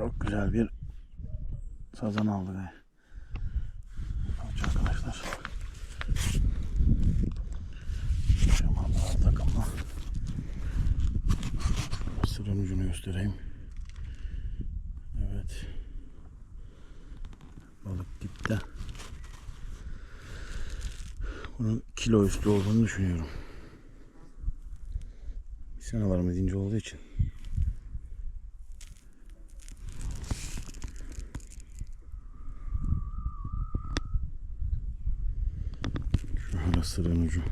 Çok güzel bir sazan aldık. Aç arkadaşlar. Şamanlar takımla. Sırın ucunu göstereyim. Evet. Balık dipte. Bunun kilo üstü olduğunu düşünüyorum. Senalarımız ince olduğu için. Sırın ucu.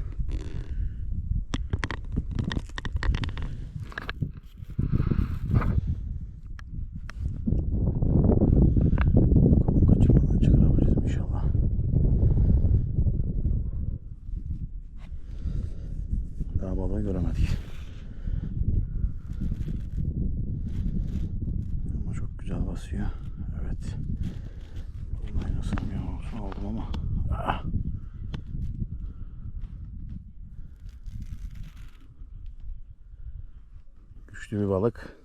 Balığı göremedik. Ama çok güzel basıyor. Evet. Vallahi nasıl bir olsun aldım ama. Ah. Güçlü bir balık.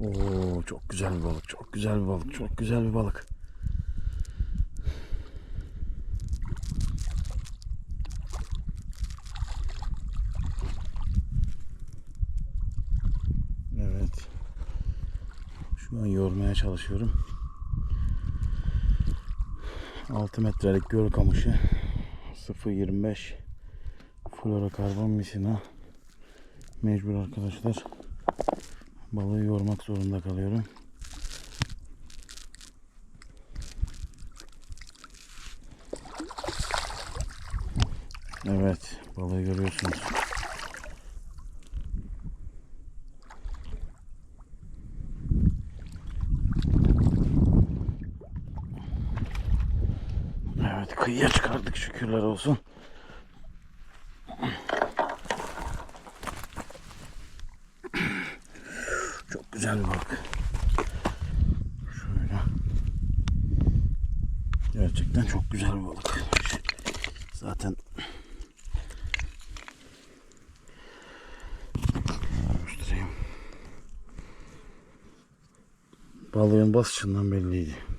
Oo çok güzel bir balık. Çok güzel bir balık. Çok güzel bir balık. Evet. Şu an yormaya çalışıyorum. 6 metrelik göl kamışı 0.25 fluorokarbon misina mecbur arkadaşlar balığı yormak zorunda kalıyorum. Evet balığı görüyorsunuz. Evet kıyıya çıkardık şükürler olsun. Çok güzel balık. Şöyle. Gerçekten çok güzel bir balık. Zaten. Balığın basışından belliydi.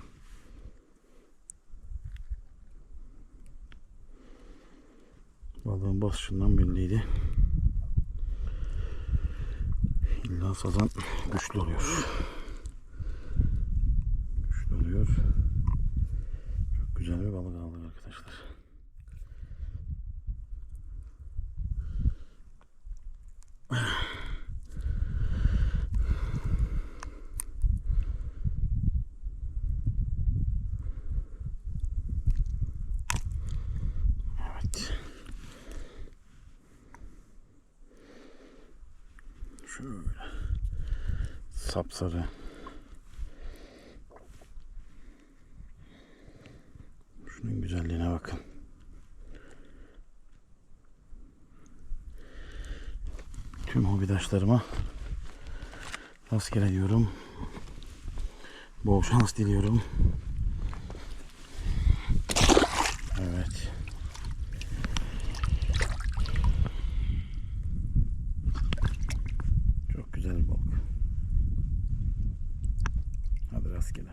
Balığın basışından belliydi. İlla sazan güçlü oluyor. Güçlü oluyor. Çok güzel bir balık aldık arkadaşlar. Şöyle. Sapsarı. Şunun güzelliğine bakın. Tüm hobidaşlarıma rastgele diyorum. Bol şans diliyorum. Evet. balık. Hadi rastgele.